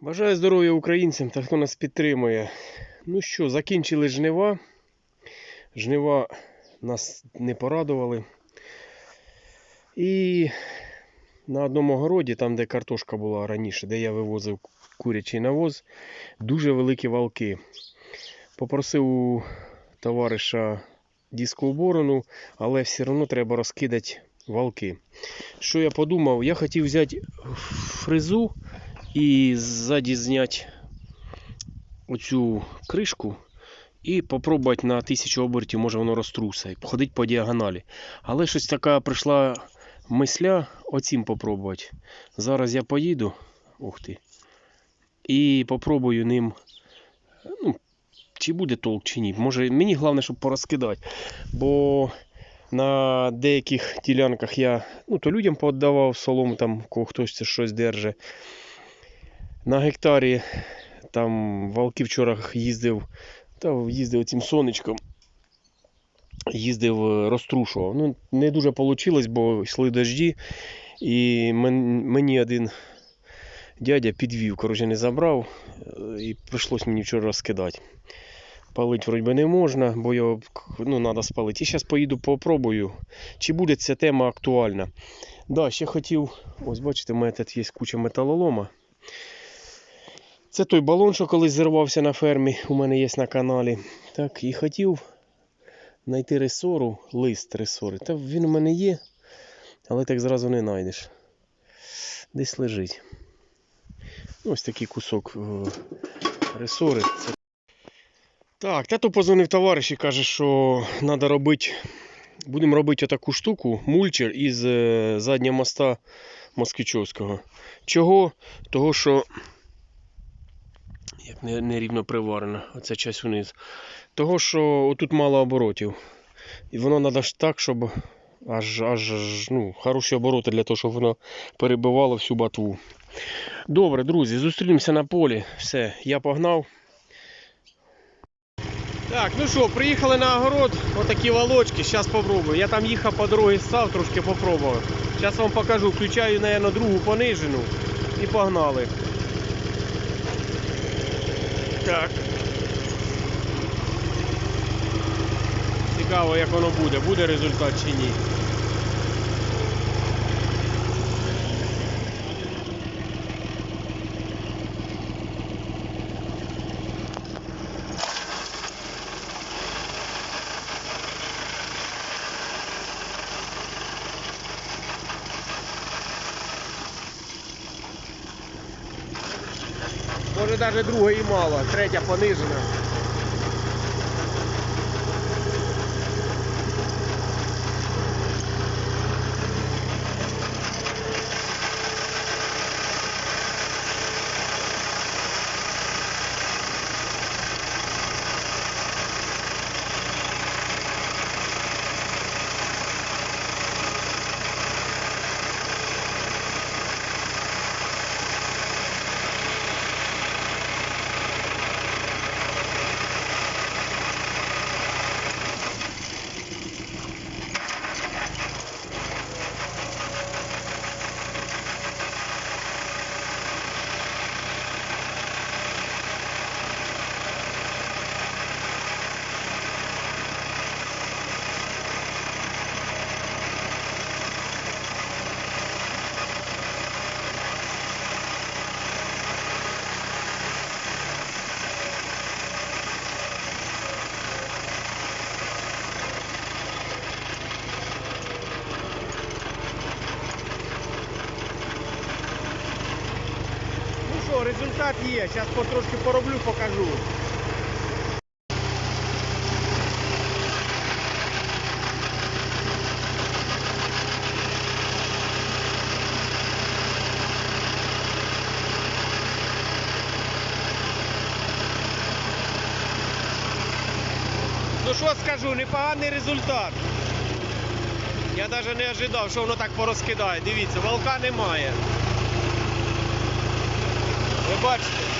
Бажаю здоров'я українцям та хто нас підтримує. Ну що, закінчили жнива. Жнива нас не порадували. І на одному городі, там де картошка була раніше, де я вивозив курячий навоз, дуже великі валки. Попросив у товариша дискову борону, але все одно треба розкидати валки. Що я подумав? Я хотів взяти фрезу і ззаді зняти оцю кришку і попробувати на тисячу обертів, може воно розтрусить, ходить по діагоналі. Але щось така прийшла мисля оцім попробувати. Зараз я поїду. Ух ти. І попробую ним. Ну, чи буде толк, чи ні. Може, мені головне, щоб порозкидати. Бо на деяких ділянках я ну, то людям пооддавав солому, там кого хтось це щось держить. На гектарі там валки вчора їздив, та їздив цим сонечком. Їздив, е, розтрушував. Ну, не дуже вийшло, бо йшли дожді. І мені один дядя підвів, коротше, не забрав. е, І прийшлось мені вчора розкидати. Палити вроді не можна, бо його ну, треба спалити. І зараз поїду попробую, чи буде ця тема актуальна. Да, ще хотів, ось бачите, у мене тут є куча металолома. Це той балон, що колись зірвався на фермі, у мене є на каналі. Так, і хотів знайти ресору, лист ресори. Та він у мене є, але так зразу не знайдеш. Десь лежить. Ось такий кусок е, ресори. Це... Так, тато позвонив товариш і каже, що треба робити. Будемо робити таку штуку, мульчер із е, заднього моста Москвичовського. Чого? Того, що як нерівно приварена, оця часть вниз. Того, що отут мало оборотів. І воно треба ж так, щоб аж, аж ну, хороші обороти для того, щоб воно перебивало всю батву. Добре, друзі, зустрінемося на полі. Все, я погнав. Так, ну що, приїхали на огород, отакі волочки, зараз попробую. Я там їхав по дорозі став, трошки попробував. Зараз вам покажу, включаю, мабуть, другу понижену і погнали. Так. Цікаво, як воно буде, буде результат чи ні. Може навіть другої мало, третя понижена. Результат є. Зараз потрошки пороблю, покажу. Ну що скажу, непоганий результат. Я навіть не ожидав, що воно так порозкидає. Дивіться, волка немає. Ви бачите?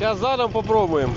Зараз задом попробуємо.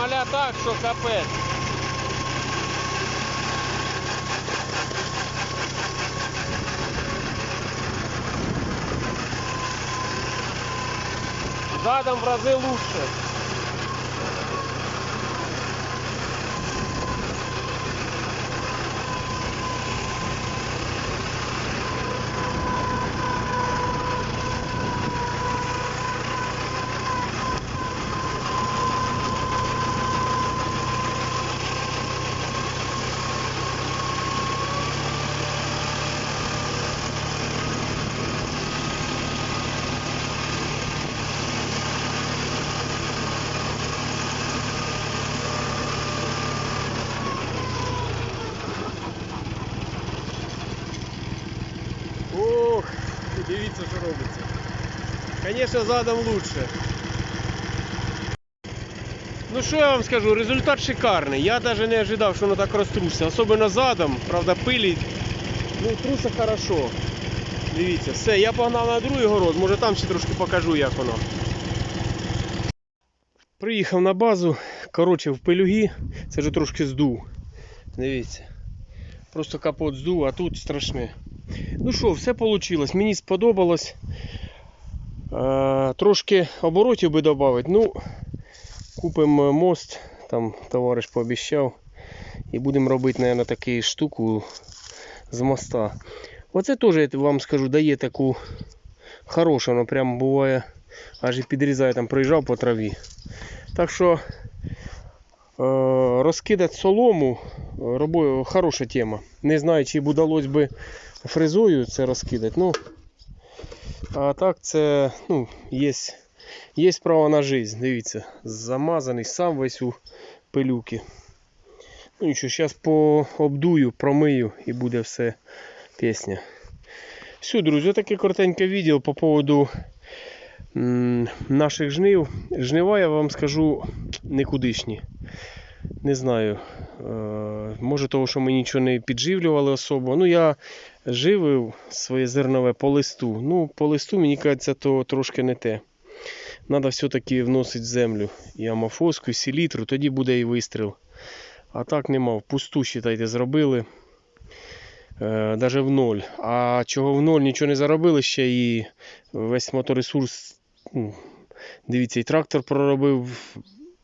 Шмаля так, що капець. Задом в разы лучше. Звісно, задом лучше. Ну що я вам скажу, результат шикарний. Я навіть не ожидав, що воно так розтруситься. Особливо задом, правда, пилить. Ну, труса хорошо. Дивіться, все, я погнав на другий город, може там ще трошки покажу, як воно. Приїхав на базу, коротше, в пилюги, це вже трошки здув. Дивіться. Просто капот здув, а тут страшне. Ну що, все вийшло. Мені сподобалось. Е, трошки оборотів би додати. Ну, купимо мост, там товариш пообіцяв. І будемо робити, мабуть, таку штуку з моста. Оце теж, я вам скажу, дає таку хорошу, воно прям буває, аж і підрізає, там проїжджав по траві. Так що е, розкидати солому е, робо- хороша тема. Не знаю, чи б удалось би фрезою це розкидати. Ну, а так це ну, є, є право на життя. Дивіться, замазаний сам весь у пилюки. Ну нічого, зараз пообдую, промию і буде все пісня. Все, друзі, таке коротеньке відео по поводу наших жнив. Жнива, я вам скажу, никудишні. Не знаю. Е, може того, що ми нічого не підживлювали особо. Ну, я живив своє зернове по листу. Ну, по листу, мені кажеться, то трошки не те. Треба все-таки вносити в землю і амофоску, і селітру, тоді буде і вистріл. А так нема. Впусту, считайте, зробили. Е, Даже в ноль. А чого в ноль нічого не заробили ще і весь моторесурс. ну, Дивіться, і трактор проробив,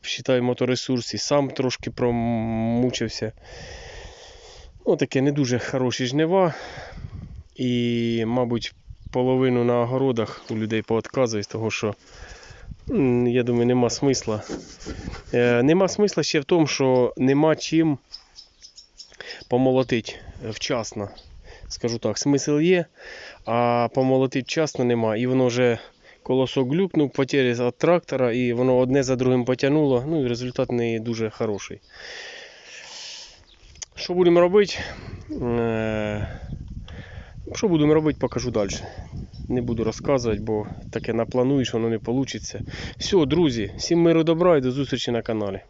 считай, моторесурс, і сам трошки промучився. Ну, таке не дуже хороші жнива. І, мабуть, половину на огородах у людей поотказують, того що я думаю, нема смисла. Е, нема смисла ще в тому, що нема чим помолотити вчасно. Скажу так, смисл є, а помолотити вчасно нема. І воно вже колосок глюкнув, потері від трактора, і воно одне за другим потягнуло. Ну і результат не дуже хороший. Що будемо робити? Е, Що будемо робити, покажу далі. Не буду розказувати, бо таке наплануєш, воно не вийде. Все, друзі, всім миру добра і до зустрічі на каналі.